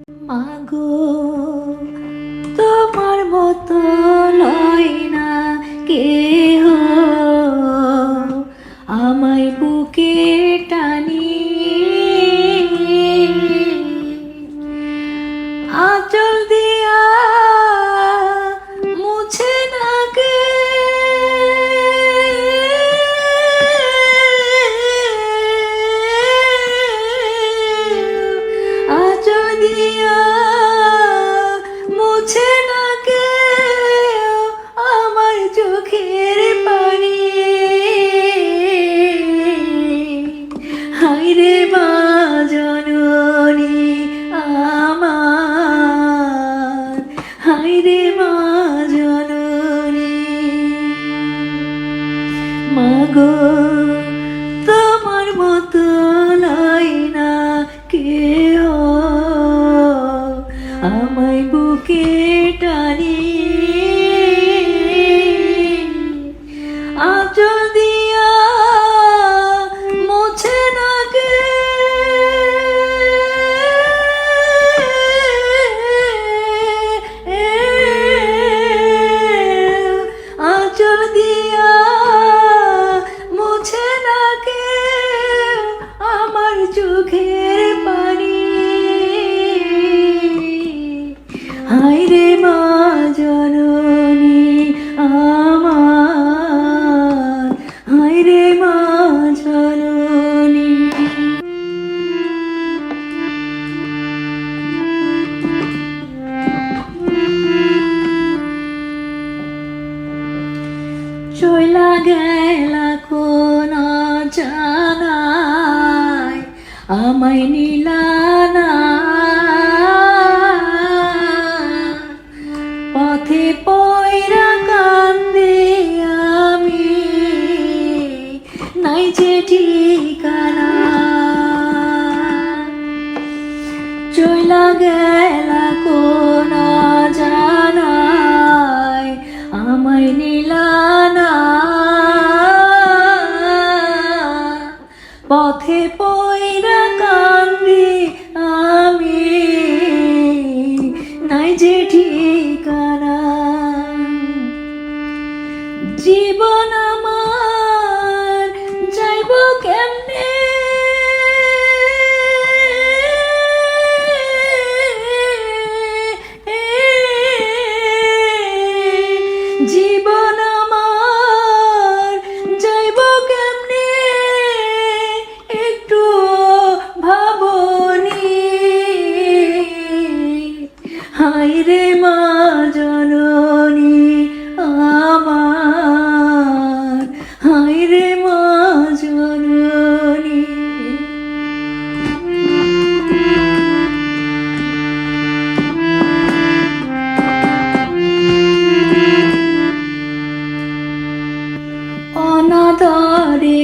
মাগো তোমার মতো লয় না কেহ। আমায় বুকে মাগো তোমার মতো নাই না। চোখের পানি। হায় রে মা জননী আমার। হায় রে মা জননী। চইলা গেলা কোন জানায় আমায় নীলানা পথে পয়রা কান্দে আমি। নাই যে ঠিকানা। চইলা গেলা কোন। যে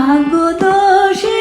ভাগ্য দোষে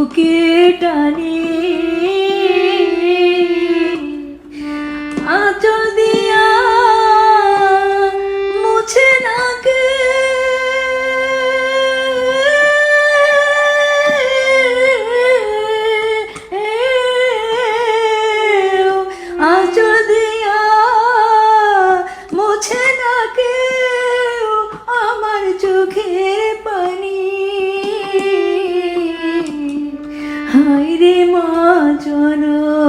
বুকে টানি মা জননী